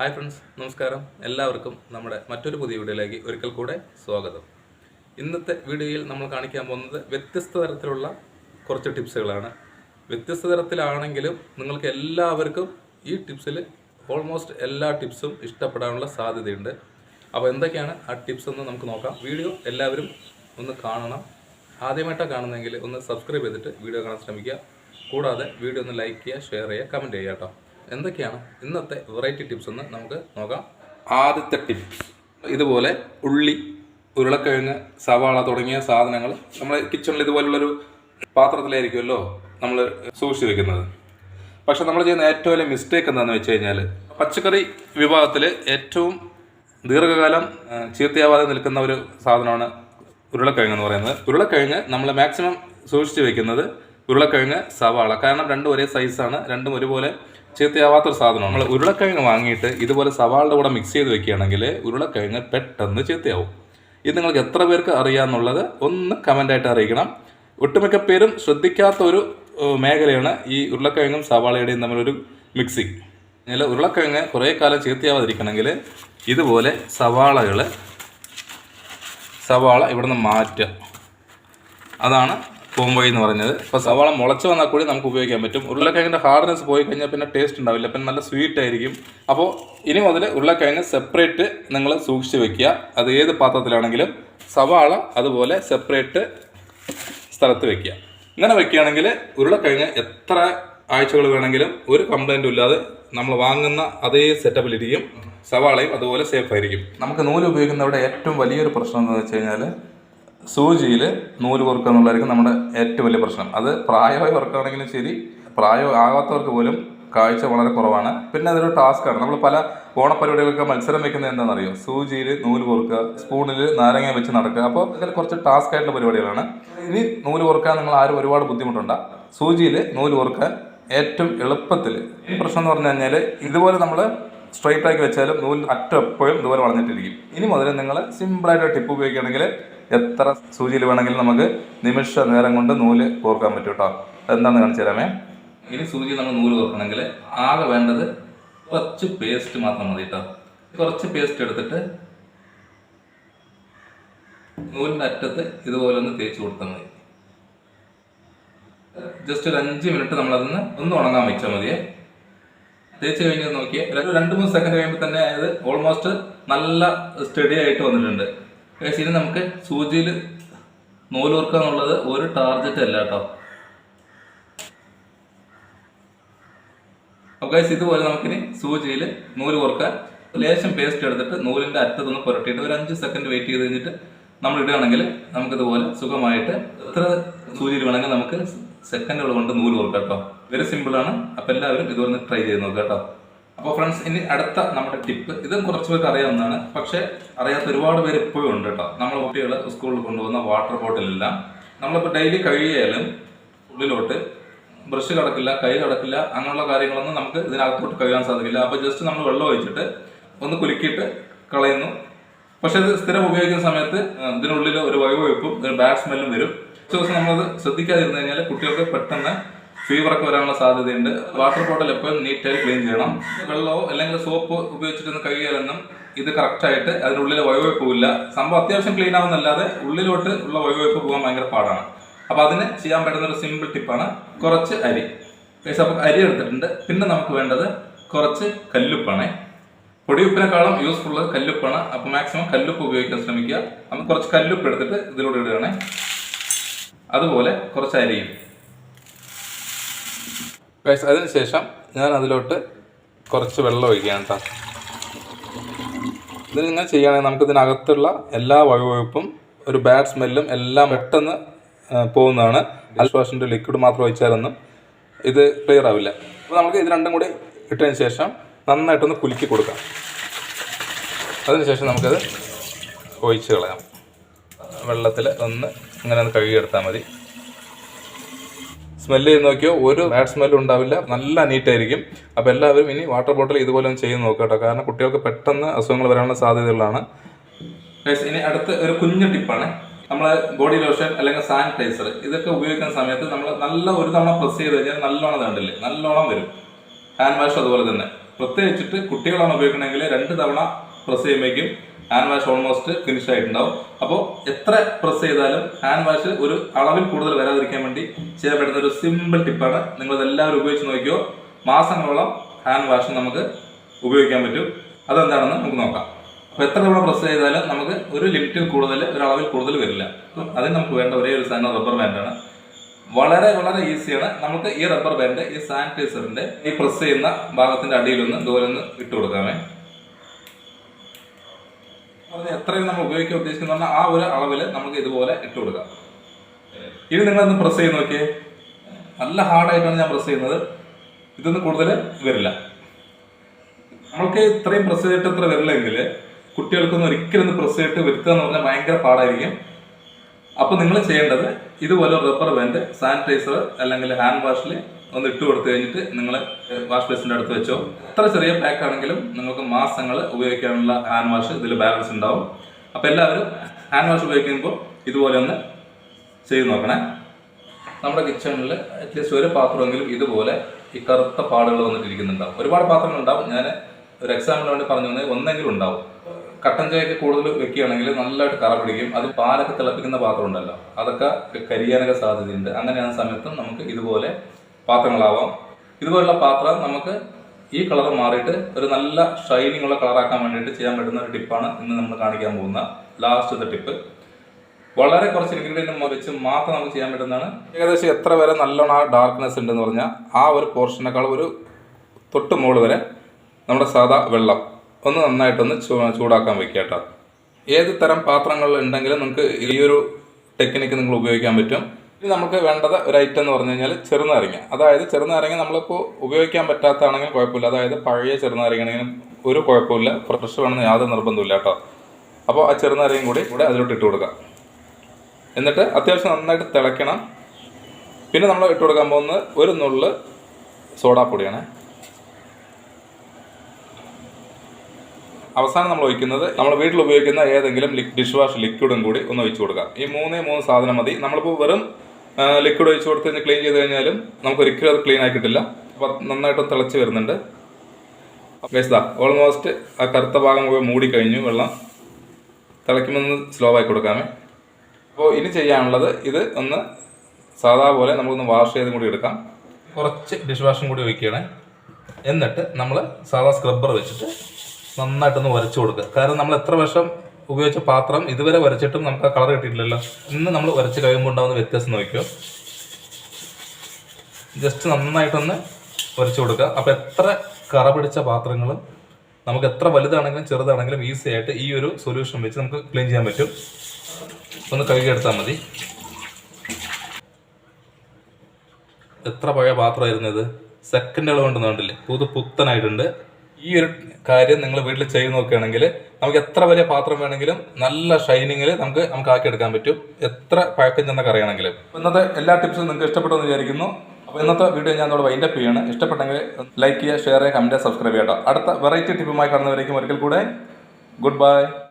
Hi friends നമസ്കാരം. എല്ലാവർക്കും നമ്മുടെ മറ്റൊരു പുതിയ വീഡിയോയിലേക്ക് ഒരിക്കൽ കൂടെ സ്വാഗതം. ഇന്നത്തെ വീഡിയോയിൽ നമ്മൾ കാണിക്കാൻ പോകുന്നത് വ്യത്യസ്ത തരത്തിലുള്ള കുറച്ച് ടിപ്സുകളാണ്. വ്യത്യസ്ത തരത്തിലാണെങ്കിലും നിങ്ങൾക്ക് എല്ലാവർക്കും ഈ ടിപ്സിൽ ഓൾമോസ്റ്റ് എല്ലാ ടിപ്സും ഇഷ്ടപ്പെടാനുള്ള സാധ്യതയുണ്ട്. അപ്പോൾ എന്തൊക്കെയാണ് ആ ടിപ്സ് എന്ന് നമുക്ക് നോക്കാം. വീഡിയോ എല്ലാവരും ഒന്ന് കാണണം. ആദ്യമായിട്ടാണ് കാണുന്നതെങ്കിൽ ഒന്ന് സബ്സ്ക്രൈബ് ചെയ്തിട്ട് വീഡിയോ കാണാൻ ശ്രമിക്കുക. കൂടാതെ വീഡിയോ ഒന്ന് ലൈക്ക് ചെയ്യുക ഷെയർ ചെയ്യുക കമന്റ് ചെയ്യുക കേട്ടോ. എന്തൊക്കെയാണ് ഇന്നത്തെ വെറൈറ്റി ടിപ്സ് എന്ന് നമുക്ക് നോക്കാം. ആദ്യത്തെ ടിപ്സ് ഇതുപോലെ ഉള്ളി ഉരുളക്കിഴങ്ങ് സവാള തുടങ്ങിയ സാധനങ്ങൾ നമ്മൾ കിച്ചണിൽ ഇതുപോലുള്ളൊരു പാത്രത്തിലായിരിക്കുമല്ലോ നമ്മൾ സൂക്ഷിച്ച് വെക്കുന്നത് പക്ഷെ നമ്മൾ ചെയ്യുന്ന ഏറ്റവും വലിയ മിസ്റ്റേക്ക് എന്താണെന്ന് വെച്ച് കഴിഞ്ഞാൽ പച്ചക്കറി വിഭാഗത്തിൽ ഏറ്റവും ദീർഘകാലം ചീത്തയാവാതെ നിൽക്കുന്ന ഒരു സാധനമാണ് ഉരുളക്കിഴങ്ങ് എന്ന് പറയുന്നത്. ഉരുളക്കിഴങ്ങ് നമ്മൾ മാക്സിമം സൂക്ഷിച്ച് വെക്കുന്നത് ഉരുളക്കിഴങ്ങ് സവാള. കാരണം രണ്ടും ഒരേ സൈസാണ് രണ്ടും ഒരുപോലെ ചീത്തയാവാത്തൊരു സാധനമാണ്. നമ്മൾ ഉരുളക്കിഴങ്ങ് വാങ്ങിയിട്ട് ഇതുപോലെ സവാളുടെ കൂടെ മിക്സ് ചെയ്ത് വെക്കുകയാണെങ്കിൽ ഉരുളക്കിഴങ്ങ് പെട്ടെന്ന് ചീത്തയാവും. ഇത് നിങ്ങൾക്ക് എത്ര പേർക്ക് അറിയാമെന്നുള്ളത് ഒന്ന് കമന്റായിട്ട് അറിയിക്കണം. ഒട്ടുമിക്ക പേരും ശ്രദ്ധിക്കാത്ത ഒരു മേഖലയാണ് ഈ ഉരുളക്കിഴങ്ങും സവാളയുടെയും തമ്മിലൊരു മിക്സിങ് അതിൽ ഉരുളക്കിഴങ്ങ് കുറേ കാലം ചീത്തയാവാതിരിക്കണമെങ്കിൽ ഇതുപോലെ സവാളകൾ സവാള ഇവിടുന്ന് മാറ്റുക. അതാണ് പോംവഴി എന്ന് പറഞ്ഞത്. ഇപ്പോൾ സവാള മുളച്ച് വന്നാൽ കൂടി നമുക്ക് ഉപയോഗിക്കാൻ പറ്റും. ഉരുളക്കിഴങ്ങിന്റെ ഹാർഡ്നെസ് പോയി കഴിഞ്ഞാൽ പിന്നെ ടേസ്റ്റ് ഉണ്ടാവില്ല. പിന്നെ നല്ല സ്വീറ്റ് ആയിരിക്കും. അപ്പോൾ ഇനി മുതൽ ഉരുളക്കിഴങ്ങ് സെപ്പറേറ്റ് നിങ്ങൾ സൂക്ഷിച്ച് വെക്കുക. അത് ഏത് പാത്രത്തിലാണെങ്കിലും സവാള അതുപോലെ സെപ്പറേറ്റ് സ്ഥലത്ത് വെക്കുക. ഇങ്ങനെ വെക്കുകയാണെങ്കിൽ ഉരുളക്കിഴങ്ങ് എത്ര ആഴ്ചകൾ വേണമെങ്കിലും ഒരു കംപ്ലൈന്റും ഇല്ലാതെ നമ്മൾ വാങ്ങുന്ന അതേ സെറ്റപ്പിലിരിക്കും സവാളയും അതുപോലെ സേഫ് ആയിരിക്കും. നമുക്ക് നൂൽ ഉപയോഗിക്കുന്നവിടെ ഏറ്റവും വലിയൊരു പ്രശ്നം എന്ന് വെച്ച് കഴിഞ്ഞാൽ സൂചിയിൽ നൂൽ കുറുക്കുക എന്നുള്ളതായിരിക്കും നമ്മുടെ ഏറ്റവും വലിയ പ്രശ്നം. അത് പ്രായമായി വർക്കാണെങ്കിലും ശരി പ്രായം ആകാത്തവർക്ക് പോലും കാഴ്ച വളരെ കുറവാണ്. പിന്നെ അതൊരു ടാസ്ക്കാണ് നമ്മൾ പല ഓണപ്പരിപാടികൾക്ക് മത്സരം വെക്കുന്നത് എന്താണെന്നറിയോ? സൂചിയിൽ നൂൽ കോർക്കുക സ്പൂണിൽ നാരങ്ങ വെച്ച് നടക്കുക. അപ്പോൾ ഇതിൽ കുറച്ച് ടാസ്ക് ആയിട്ടുള്ള പരിപാടികളാണ്. ഇനി നൂൽ കോർക്കാൻ നിങ്ങൾ ആരും ഒരുപാട് ബുദ്ധിമുട്ടുണ്ട്. സൂചിയിൽ നൂൽ കോർക്കാൻ ഏറ്റവും എളുപ്പത്തിൽ പ്രശ്നം എന്ന് പറഞ്ഞു കഴിഞ്ഞാൽ ഇതുപോലെ നമ്മൾ സ്ട്രൈറ്റ് ആക്കി വെച്ചാലും നൂലിന്റെ അറ്റം എപ്പോഴും ഇതുപോലെ വളഞ്ഞിട്ടിരിക്കും. ഇനി മുതൽ നിങ്ങൾ സിമ്പിളായിട്ട് ടിപ്പ് ഉപയോഗിക്കുകയാണെങ്കിൽ എത്ര സൂചിയിൽ വേണമെങ്കിലും നമുക്ക് നിമിഷ നേരം കൊണ്ട് നൂൽ കോർക്കാൻ പറ്റും കേട്ടോ എന്താണെന്ന് കാണിച്ചു തരാമേ. ഇനി സൂചി നമ്മൾ നൂൽ കോർക്കണമെങ്കിൽ ആകെ വേണ്ടത് കുറച്ച് പേസ്റ്റ് മാത്രം മതി കേട്ടോ കുറച്ച് പേസ്റ്റ് എടുത്തിട്ട് നൂലിന്റെ അറ്റത്ത് ഇതുപോലെ ഒന്ന് തേച്ച് കൊടുത്താൽ മതി. ജസ്റ്റ് ഒരു അഞ്ച് മിനിറ്റ് നമ്മളതൊന്ന് ഒന്ന് ഉണങ്ങാൻ വെച്ചാൽ മതിയേ. തേച്ച് കഴിഞ്ഞ് നോക്കിയേ. ഒരു രണ്ട് മൂന്ന് സെക്കൻഡ് കഴിയുമ്പോൾ തന്നെ അത് ഓൾമോസ്റ്റ് നല്ല സ്റ്റഡി ആയിട്ട് വന്നിട്ടുണ്ട്. ഇനി നമുക്ക് സൂചിയിൽ നൂലൂർക്കുക എന്നുള്ളത് ഒരു ടാർജറ്റ് അല്ല കേട്ടോ അപ്പോൾ ഇതുപോലെ നമുക്കിനി സൂചിയിൽ നൂൽ കോർക്കാൻ ലേശം പേസ്റ്റ് എടുത്തിട്ട് നൂലിന്റെ അറ്റത്തൊന്ന് പുരട്ടിയിട്ട് ഒരു അഞ്ച് സെക്കൻഡ് വെയിറ്റ് ചെയ്ത് കഴിഞ്ഞിട്ട് നമ്മൾ ഇടുകയാണെങ്കിൽ നമുക്കിതുപോലെ സുഖമായിട്ട് എത്ര സൂചിയിൽ വേണമെങ്കിൽ നമുക്ക് സെക്കൻഡുകൾ കൊണ്ട് നൂൽ കോർക്കാം കേട്ടോ വെരി സിമ്പിൾ ആണ്. അപ്പോൾ എല്ലാവരും ഇതുപോലെ ട്രൈ ചെയ്ത് നോക്കാം കേട്ടോ അപ്പോൾ ഫ്രണ്ട്സ് ഇനി അടുത്ത നമ്മുടെ ടിപ്പ് ഇതും കുറച്ച് പേർക്ക് അറിയാവുന്നതാണ്. പക്ഷേ അറിയാത്ത ഒരുപാട് പേര് ഇപ്പോഴും ഉണ്ട് കേട്ടോ. നമ്മൾ കുട്ടികൾ സ്കൂളിൽ കൊണ്ടുപോകുന്ന വാട്ടർ ബോട്ടിലെല്ലാം നമ്മളിപ്പോൾ ഡെയിലി കഴിയാലും ഉള്ളിലോട്ട് ബ്രഷ് കടക്കില്ല കൈ കടക്കില്ല അങ്ങനെയുള്ള കാര്യങ്ങളൊന്നും നമുക്ക് ഇതിനകത്തോട്ട് കഴുകാൻ സാധിക്കില്ല. അപ്പോൾ ജസ്റ്റ് നമ്മൾ വെള്ളം ഒഴിച്ചിട്ട് ഒന്ന് കുലുക്കിയിട്ട് കളയുന്നു. പക്ഷെ ഇത് സ്ഥിരം ഉപയോഗിക്കുന്ന സമയത്ത് ഇതിനുള്ളിൽ ഒരു വയവയ്പ്പും ഒരു ബാഡ് സ്മെല്ലും വരും. കുറച്ച് ദിവസം നമ്മളത് ശ്രദ്ധിക്കാതിരുന്നു കഴിഞ്ഞാൽ കുട്ടികൾക്ക് പെട്ടെന്ന് ഫീവറൊക്കെ വരാനുള്ള സാധ്യതയുണ്ട്. വാട്ടർ ബോട്ടിൽ എപ്പോഴും നീറ്റായി ക്ലീൻ ചെയ്യണം. വെള്ളമോ അല്ലെങ്കിൽ സോപ്പ് ഉപയോഗിച്ചിട്ടൊന്ന് കഴുകിയാലൊന്നും ഇത് കറക്റ്റായിട്ട് അതിനുള്ളിലെ വയവയ്പ്പ് പോവില്ല. സംഭവം അത്യാവശ്യം ക്ലീൻ ആവുന്നല്ലാതെ ഉള്ളിലോട്ട് ഉള്ള വയവയ്പ്പ് പോകാൻ ഭയങ്കര പാടാണ്. അപ്പോൾ അതിന് ചെയ്യാൻ പറ്റുന്ന ഒരു സിമ്പിൾ ടിപ്പാണ് കുറച്ച് അരി. പക്ഷേ അപ്പം അരി എടുത്തിട്ടുണ്ട്. പിന്നെ നമുക്ക് വേണ്ടത് കുറച്ച് കല്ലുപ്പാണ്. പൊടിയുപ്പിനെക്കാളും യൂസ്ഫുൾ കല്ലുപ്പാണ്. അപ്പോൾ മാക്സിമം കല്ലുപ്പ് ഉപയോഗിക്കാൻ ശ്രമിക്കുക. നമുക്ക് കുറച്ച് കല്ലുപ്പ് എടുത്തിട്ട് ഇതിലൂടെ ഇടുകയാണെ. അതുപോലെ കുറച്ച് അരിയും. ഗൈസ് അതിനുശേഷം ഞാൻ അതിലോട്ട് കുറച്ച് വെള്ളം ഒഴിക്കുകയാണ് കേട്ടോ ഇത് നിങ്ങൾ ചെയ്യുകയാണെങ്കിൽ നമുക്കിതിനകത്തുള്ള എല്ലാ വഴുവഴുപ്പും ഒരു ബാഡ് സ്മെല്ലും എല്ലാം പെട്ടെന്ന് പോകുന്നതാണ്. ഡിഷ് വാഷിന്റെ ലിക്വിഡ് മാത്രം ഒഴിച്ചാലൊന്നും ഇത് ക്ലിയർ ആവില്ല. അപ്പോൾ നമുക്ക് ഇത് രണ്ടും കൂടി ഇട്ടതിന് ശേഷം നന്നായിട്ടൊന്ന് കുലുക്കി കൊടുക്കാം. അതിനുശേഷം നമുക്കത് ഒഴിച്ച് കളയാം. വെള്ളത്തിൽ ഒന്ന് ഇങ്ങനെ ഒന്ന് കഴുകിയെടുത്താൽ മതി. സ്മെല്ല് ചെയ്ത് നോക്കിയോ? ഒരു ബാഡ് സ്മെല്ലും ഉണ്ടാവില്ല. നല്ല നീറ്റായിരിക്കും അപ്പോൾ എല്ലാവരും ഇനി വാട്ടർ ബോട്ടിൽ ഇതുപോലെ ഒന്ന് ചെയ്ത് നോക്കുക കേട്ടോ. കാരണം കുട്ടികൾക്ക് പെട്ടെന്ന് അസുഖങ്ങൾ വരാനുള്ള സാധ്യതകളാണ്. ഇനി അടുത്ത ഒരു കുഞ്ഞു ടിപ്പാണ്. നമ്മൾ ബോഡി ലോഷൻ അല്ലെങ്കിൽ സാനിറ്റൈസർ ഇതൊക്കെ ഉപയോഗിക്കുന്ന സമയത്ത് നമ്മൾ നല്ല ഒരു തവണ പ്രസ് ചെയ്ത് കഴിഞ്ഞാൽ നല്ലോണം കണ്ടില്ലേ? നല്ലോണം വരും. ഹാൻഡ് വാഷ് അതുപോലെ തന്നെ. പ്രത്യേകിച്ചിട്ട് കുട്ടികളാണ് ഉപയോഗിക്കണമെങ്കിൽ രണ്ട് തവണ പ്രസ് ചെയ്യുമ്പോഴേക്കും ഹാൻഡ് വാഷ് ഓൾമോസ്റ്റ് ഫിനിഷ് ആയിട്ടുണ്ടാവും. അപ്പോൾ എത്ര പ്രസ് ചെയ്താലും ഹാൻഡ് വാഷ് ഒരു അളവിൽ കൂടുതൽ വരാതിരിക്കാൻ വേണ്ടി ചെയ്യാൻ പറ്റുന്ന ഒരു സിമ്പിൾ ടിപ്പാണ് നിങ്ങൾ എല്ലാവരും ഉപയോഗിച്ച് നോക്കിയോ? മാസങ്ങളോളം ഹാൻഡ് വാഷ് നമുക്ക് ഉപയോഗിക്കാൻ പറ്റും. അതെന്താണെന്ന് നമുക്ക് നോക്കാം. അപ്പോൾ എത്ര തവണ പ്രസ് ചെയ്താലും നമുക്ക് ഒരു ലിമിറ്റിൽ കൂടുതൽ ഒരു അളവിൽ കൂടുതൽ വരില്ല. അപ്പം അതിന് നമുക്ക് വേണ്ട ഒരേ ഒരു സാധനം റബ്ബർ ബാൻഡാണ് വളരെ വളരെ ഈസിയാണ് നമുക്ക് ഈ റബ്ബർ ബാൻഡ് ഈ സാനിറ്റൈസറിന്റെ ഈ പ്രസ് ചെയ്യുന്ന ഭാഗത്തിന്റെ അടിയിലൊന്ന് ഇതുപോലെ ഒന്ന് ഇട്ട് കൊടുക്കാമേ. അത് എത്രയും നമ്മൾ ഉപയോഗിക്കാൻ ഉദ്ദേശിക്കുന്ന പറഞ്ഞാൽ ആ ഒരു അളവിൽ നമുക്ക് ഇതുപോലെ ഇട്ട് കൊടുക്കാം. ഇനി നിങ്ങളൊന്ന് പ്രസ് ചെയ്ത് നോക്കിയേ. നല്ല ഹാർഡായിട്ടാണ് ഞാൻ പ്രസ് ചെയ്യുന്നത്. ഇതൊന്നും കൂടുതൽ വരില്ല. നമ്മൾക്ക് ഇത്രയും പ്രസ് ചെയ്തിട്ട് ഇത്ര വരില്ലെങ്കിൽ കുട്ടികൾക്കൊന്നും ഒരിക്കലും ഒന്ന് പ്രസ് ചെയ്തിട്ട് വരുത്തുക എന്ന് പറഞ്ഞാൽ ഭയങ്കര പാടായിരിക്കും. അപ്പൊ നിങ്ങൾ ചെയ്യേണ്ടത് ഇതുപോലെ റബ്ബർ ബാൻഡ് സാനിറ്റൈസർ അല്ലെങ്കിൽ ഹാൻഡ് വാഷിൽ ഒന്ന് ഇട്ട് കൊടുത്തു കഴിഞ്ഞിട്ട് നിങ്ങൾ വാഷ് ബേസിന്റെ അടുത്ത് വെച്ചോ. എത്ര ചെറിയ പാക്ക് ആണെങ്കിലും നിങ്ങൾക്ക് മാസങ്ങൾ ഉപയോഗിക്കാനുള്ള ഹാൻഡ് വാഷ് ഇതിൽ ബാലൻസ് ഉണ്ടാവും. അപ്പൊ എല്ലാവരും ഹാൻഡ് വാഷ് ഉപയോഗിക്കുമ്പോൾ ഇതുപോലെ ഒന്ന് ചെയ്ത് നോക്കണേ. നമ്മുടെ കിച്ചണിൽ അറ്റ്ലീസ്റ്റ് ഒരു പാത്രമെങ്കിലും ഇതുപോലെ ഈ കറുത്ത പാടുകൾ വന്നിട്ടിരിക്കുന്നുണ്ടാവും. ഒരുപാട് പാത്രങ്ങൾ ഉണ്ടാവും. ഞാൻ ഒരു എക്സാമ്പിൾ വേണ്ടി പറഞ്ഞു തന്നെ ഒന്നെങ്കിലും ഉണ്ടാവും. കട്ടൻ ചായക്ക് കൂടുതൽ വെക്കുകയാണെങ്കിൽ നല്ലതായിട്ട് കറ പിടിക്കും. അത് പാലൊക്കെ തിളപ്പിക്കുന്ന പാത്രം ഉണ്ടല്ലോ. അതൊക്കെ കരിയാനൊക്കെ സാധ്യതയുണ്ട്. അങ്ങനെയാണ് സമയത്തും നമുക്ക് ഇതുപോലെ പാത്രങ്ങളാവാം. ഇതുപോലുള്ള പാത്രം നമുക്ക് ഈ കളർ മാറിയിട്ട് ഒരു നല്ല ഷൈനിങ് ഉള്ള കളറാക്കാൻ വേണ്ടിയിട്ട് ചെയ്യാൻ പറ്റുന്ന ഒരു ടിപ്പാണ് ഇന്ന് നമ്മൾ കാണിക്കാൻ പോകുന്ന ലാസ്റ്റത്തെ ടിപ്പ്. വളരെ കുറച്ച് ഇൻഗ്രീഡിയന്റ് വെച്ച് മാത്രം നമുക്ക് ചെയ്യാൻ പറ്റുന്നതാണ്. ഏകദേശം എത്ര വരെ നല്ലോണം ആ ഡാർക്ക്നെസ് ഉണ്ടെന്ന് പറഞ്ഞാൽ ആ ഒരു പോർഷനേക്കാൾ ഒരു തൊട്ട് മുകളിൽ വരെ നമ്മുടെ സാധാ വെള്ളം ഒന്ന് നന്നായിട്ടൊന്ന് ചൂടാക്കാൻ വെക്കുക കേട്ടോ. ഏത് തരം പാത്രങ്ങൾ ഉണ്ടെങ്കിലും നിങ്ങൾക്ക് ഈ ഒരു ടെക്നിക്ക് നിങ്ങൾ ഉപയോഗിക്കാൻ പറ്റും. ഇനി നമുക്ക് വേണ്ടത് ഒരു ഐറ്റം എന്ന് പറഞ്ഞു കഴിഞ്ഞാൽ ചെറുനാരങ്ങ. അതായത് ചെറുനാരങ്ങ നമ്മളിപ്പോൾ ഉപയോഗിക്കാൻ പറ്റാത്തതാണെങ്കിൽ കുഴപ്പമില്ല. അതായത് പഴയ ചെറുനാരങ്ങ ആണെങ്കിലും ഒരു കുഴപ്പമില്ല. ഫ്രഷ് വേണമെന്ന് യാതൊരു നിർബന്ധമില്ല കേട്ടോ. അപ്പോൾ ആ ചെറുനാരങ്ങയും കൂടി ഇവിടെ അതിലോട്ട് ഇട്ട് കൊടുക്കാം. എന്നിട്ട് അത്യാവശ്യം നന്നായിട്ട് തിളയ്ക്കണം. പിന്നെ നമ്മൾ ഇട്ട് കൊടുക്കാൻ പോകുന്നത് ഒരു നുള്ള് സോഡാപ്പൊടിയാണ്. അവസാനം നമ്മൾ ഒഴിക്കുന്നത് നമ്മൾ വീട്ടിൽ ഉപയോഗിക്കുന്ന ഏതെങ്കിലും ഡിഷ് വാഷ് ലിക്വിഡും കൂടി ഒന്ന് ഒഴിച്ചു കൊടുക്കാം. ഈ മൂന്നേ മൂന്ന് സാധനം മതി. നമ്മളിപ്പോൾ വെറും ലിക്വിഡ് ഒഴിച്ചു കൊടുത്ത് കഴിഞ്ഞ് ക്ലീൻ ചെയ്ത് കഴിഞ്ഞാലും നമുക്ക് ഒരിക്കലും അത് ക്ലീൻ ആയി കിട്ടില്ല. അപ്പോൾ നന്നായിട്ട് തിളച്ച് വരുന്നുണ്ട്. വേസ്താ ഓൾമോസ്റ്റ് ആ കറുത്ത ഭാഗം പോയി മൂടിക്കഴിഞ്ഞു വെള്ളം തിളയ്ക്കുമ്പോൾ സ്ലോ ആയി കൊടുക്കാമേ. അപ്പോൾ ഇനി ചെയ്യാനുള്ളത് ഇത് ഒന്ന് സാധാ പോലെ നമുക്കൊന്ന് വാഷ് ചെയ്തും കൂടി എടുക്കാം. കുറച്ച് ഡിഷ് വാഷും കൂടി ഒഴിക്കണേ എന്നിട്ട് നമ്മൾ സാധാ സ്ക്രബ്ബർ വെച്ചിട്ട് നന്നായിട്ടൊന്ന് വരച്ചു കൊടുക്കുക. കാരണം നമ്മൾ എത്ര വർഷം ഉപയോഗിച്ച പാത്രം ഇതുവരെ വരച്ചിട്ടും നമുക്ക് ആ കളർ കിട്ടിയിട്ടില്ലല്ലോ. ഇന്ന് നമ്മൾ വരച്ച് കഴിയുമ്പോൾ ഉണ്ടാകുന്ന വ്യത്യാസം നോക്കിയോ ജസ്റ്റ് നന്നായിട്ടൊന്ന് വരച്ചു കൊടുക്കുക. അപ്പോൾ എത്ര കറ പിടിച്ച പാത്രങ്ങളും നമുക്ക് എത്ര വലുതാണെങ്കിലും ചെറുതാണെങ്കിലും ഈസി ആയിട്ട് ഈ ഒരു സൊല്യൂഷൻ വെച്ച് നമുക്ക് ക്ലീൻ ചെയ്യാൻ പറ്റും. ഒന്ന് കഴുകിയെടുത്താൽ മതി. എത്ര പഴയ പാത്രമായിരുന്നു ഇത്? സെക്കൻഡുകൾ കൊണ്ട് കണ്ടില്ലേ? പുതു പുത്തനായിട്ടുണ്ട്. ഈ ഒരു കാര്യം നിങ്ങൾ വീട്ടിൽ ചെയ്ത് നോക്കുകയാണെങ്കിൽ നമുക്ക് എത്ര വലിയ പാത്രം വേണമെങ്കിലും നല്ല ഷൈനിങ്ങിൽ നമുക്ക് നമുക്ക് ആക്കി എടുക്കാൻ പറ്റും. എത്ര പഴക്കം ചെന്ന കറിയാണെങ്കിലും ഇന്നത്തെ എല്ലാ ടിപ്സും നിങ്ങൾക്ക് ഇഷ്ടപ്പെട്ടെന്ന് വിചാരിക്കുന്നു. അപ്പോൾ ഇന്നത്തെ വീഡിയോ ഞാൻ അതോടെ വൈൻഡപ്പ് ചെയ്യാണ്. ഇഷ്ടപ്പെട്ടെങ്കിൽ ലൈക്ക് ചെയ്യുക ഷെയർ ചെയ്യുക കമന്റ് സബ്സ്ക്രൈബ് ചെയ്യുക അടുത്ത വെറൈറ്റി ടിപ്പുമായി കാണുന്നവരേക്കും ഒരിക്കൽ കൂടെ ഗുഡ് ബൈ